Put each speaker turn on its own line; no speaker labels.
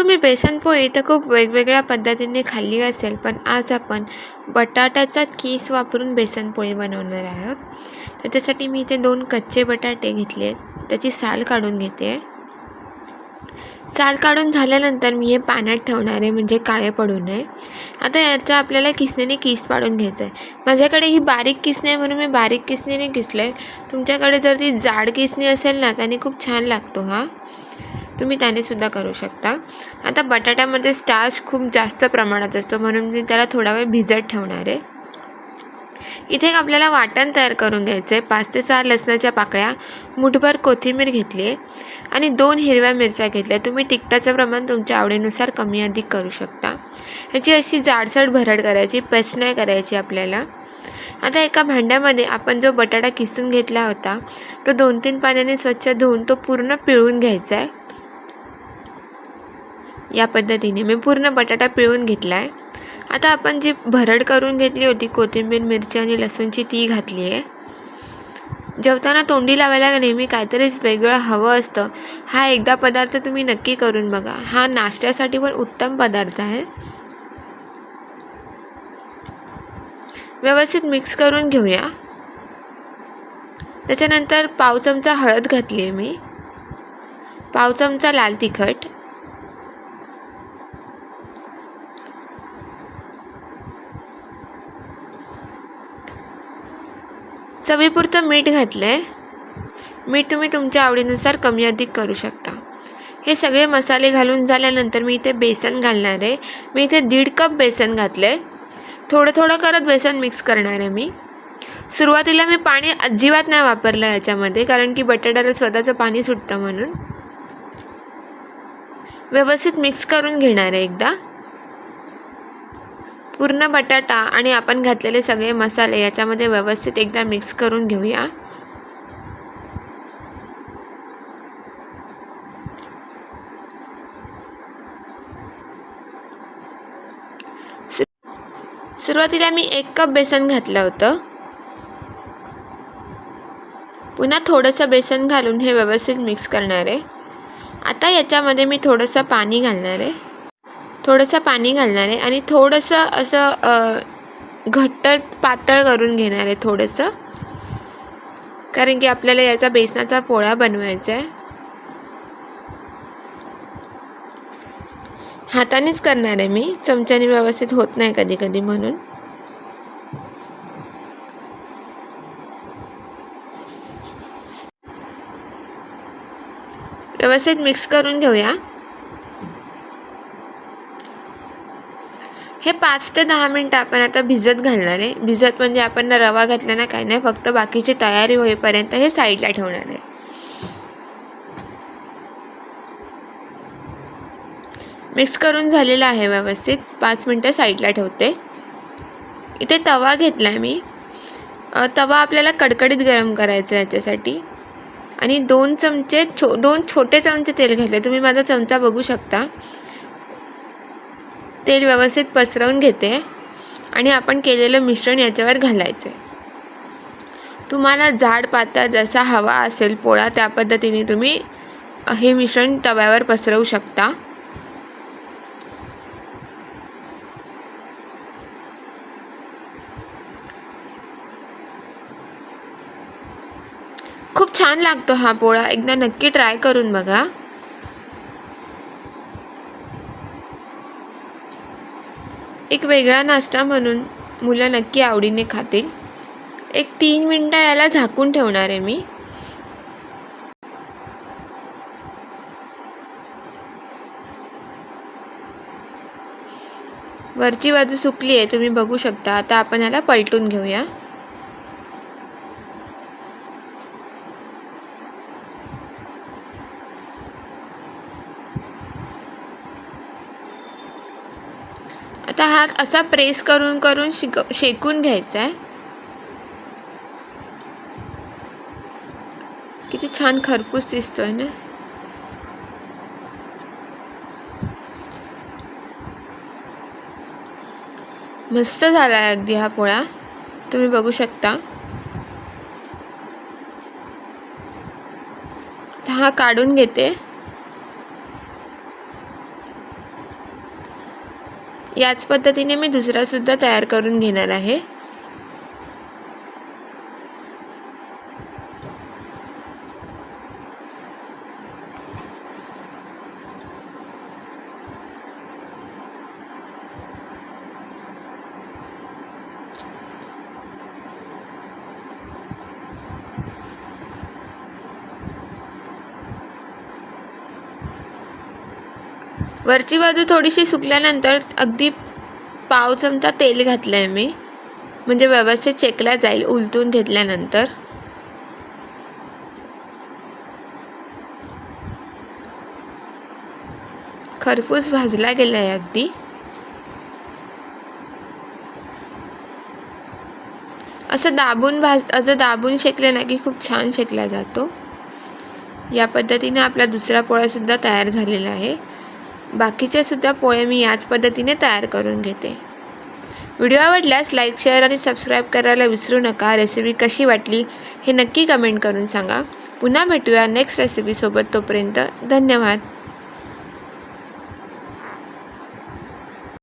तुम्ही बेसनपोळी तर खूप वेगवेगळ्या पद्धतीने खाल्ली असेल पण आज आपण बटाट्याचा कीस वापरून बेसनपोळी बनवणार आहोत. तर त्यासाठी मी इथे दोन कच्चे बटाटे घेतले आहेत. त्याची साल काढून घेते. साल काढून झाल्यानंतर मी हे पाण्यात ठेवणार आहे म्हणजे काळे पडू नये. आता याचा आपल्याला किसणीने किस पाडून घ्यायचं आहे. माझ्याकडे ही बारीक किसणी आहे म्हणून मी बारीक किसणीने किसलं. आहे तुमच्याकडे जर ती जाड किसणी असेल ना त्याने खूप छान लागतो हा. तुम्ही त्याने सुद्धा करू शकता. आता बटाट्यामध्ये स्टार्च खूप जास्त प्रमाणात असतो म्हणून मी त्याला थोडा वेळ भिजत ठेवणार आहे. इथे एक आपल्याला वाटण तयार करून घ्यायचं आहे पाच ते सहा लसणाच्या पाकळ्या मुठभर कोथिंबीर घेतली आहे आणि दोन हिरव्या मिरच्या घेतल्या तुम्ही तिखटाचं प्रमाण तुमच्या आवडीनुसार कमी अधिक करू शकता. ह्याची अशी जाडसड भरड करायची पेस्ट नाही करायची आपल्याला. आता एका भांड्यामध्ये आपण जो बटाटा किसून घेतला होता तो दोन तीन पाण्याने स्वच्छ धुवून तो पूर्ण पिळून घ्यायचा आहे. या पद्धतीने. मी पूर्ण बटाटा पिळून घेतला आहे आता आपण जी भरड करून घेतली होती कोथिंबीर मिरची आणि लसूणची ती घातली आहे. जेवताना तोंडी लावायला नेहमी काहीतरीच वेगळं हवं असतं. हा एकदा पदार्थ तुम्ही नक्की करून बघा. हा नाश्त्यासाठी पण उत्तम पदार्थ आहे. व्यवस्थित मिक्स करून घेऊया. त्याच्यानंतर पाव चमचा हळद घातली आहे मी. पाव चमचा लाल तिखट. चवीपुरतं मीठ घातलं आहे मीठ तुम्ही तुमच्या आवडीनुसार कमी अधिक करू शकता. हे सगळे मसाले घालून झाल्यानंतर मी इथे बेसन घालणार आहे. मी इथे दीड कप बेसन घातलं आहे थोडं थोडं करत बेसन मिक्स करणार आहे मी. सुरुवातीला मी पाणी अजिबात नाही वापरलं याच्यामध्ये कारण की बटाट्याला स्वतःचं पाणी सुटतं म्हणून. व्यवस्थित मिक्स करून घेणार आहे एकदा. पूर्ण बटाटा आणि आपण घातलेले सगळे मसाले याच्यामध्ये व्यवस्थित एकदा मिक्स करून घेऊया. सुरुवातीला मी एक कप बेसन घातलं होतं. पुन्हा थोडंसं बेसन घालून हे व्यवस्थित मिक्स करणार आहे. आता याच्यामध्ये मी थोडंसं पाणी घालणार आहे. थोडंसं पाणी घालणार आहे आणि थोडंसं असं घट्ट पातळ करून घेणार आहे थोडंसं. कारण की आपल्याला याचा बेसनाचा पोळा बनवायचा आहे. हातानेच करणार आहे मी. चमच्याने व्यवस्थित होत नाही कधी कधी म्हणून. व्यवस्थित मिक्स करून घेऊया. हे पाच ते दहा मिनटं आपण आता भिजत घालणार आहे. भिजत म्हणजे आपण ना रवा घातला ना काही नाही फक्त बाकीची तयारी होईपर्यंत हे साईडला ठेवणार आहे. मिक्स करून झालेलं आहे व्यवस्थित. पाच मिनटं साईडला ठेवते. इथे तवा घेतला आहे मी तवा आपल्याला कडकडीत गरम करायचा आहे याच्यासाठी. आणि दोन चमचे छो दोन छोटे चमचे तेल घेतले तुम्ही माझा चमचा बघू शकता. तेल व्यवस्थित पसरवून घेते आणि आपण केलेलं मिश्रण याच्यावर घालायचं आहे तुम्हाला जाड पातळ जसा हवा असेल पोळा त्या पद्धतीने तुम्ही हे मिश्रण तव्यावर पसरवू शकता. खूप छान लागतो हा पोळा. एकदा नक्की ट्राय करून बघा. एक वेगळा नाश्ता म्हणून मुलं नक्की आवडीने खातील. एक तीन मिनटं याला झाकून ठेवणार आहे मी. वरची बाजू सुकली आहे तुम्ही बघू शकता. आता आपण याला पलटून घेऊया. आता हा असा प्रेस करून करून शिक शेकून घ्यायचा आहे. किती छान खरपूस दिसतोय ना. मस्त झाला आहे अगदी हा पोळा. तुम्ही बघू शकता. हा काढून घेते. याच पद्धतीने मी दुसरासुद्धा तयार करून घेणार आहे. वरची बाजू थोडीशी सुकल्यानंतर अगदी पाव चमचा तेल घातलं आहे मी. म्हणजे व्यवस्थित चेकला जाईल उलटून घेतल्यानंतर. खरपूस भाजला गेला आहे अगदी. असं दाबून भाज असं दाबून शेकलं ना की खूप छान शेकला जातो. या पद्धतीने आपला दुसरा पोळासुद्धा तयार झालेला आहे. बाकीचे सुद्धा पोळे मी याच पद्धतीने तयार करून घेते. व्हिडिओ आवडल्यास लाईक शेअर आणि सबस्क्राईब करायला विसरू नका. रेसिपी कशी वाटली हे नक्की कमेंट करून सांगा. पुन्हा भेटूया नेक्स्ट रेसिपीसोबत तोपर्यंत धन्यवाद.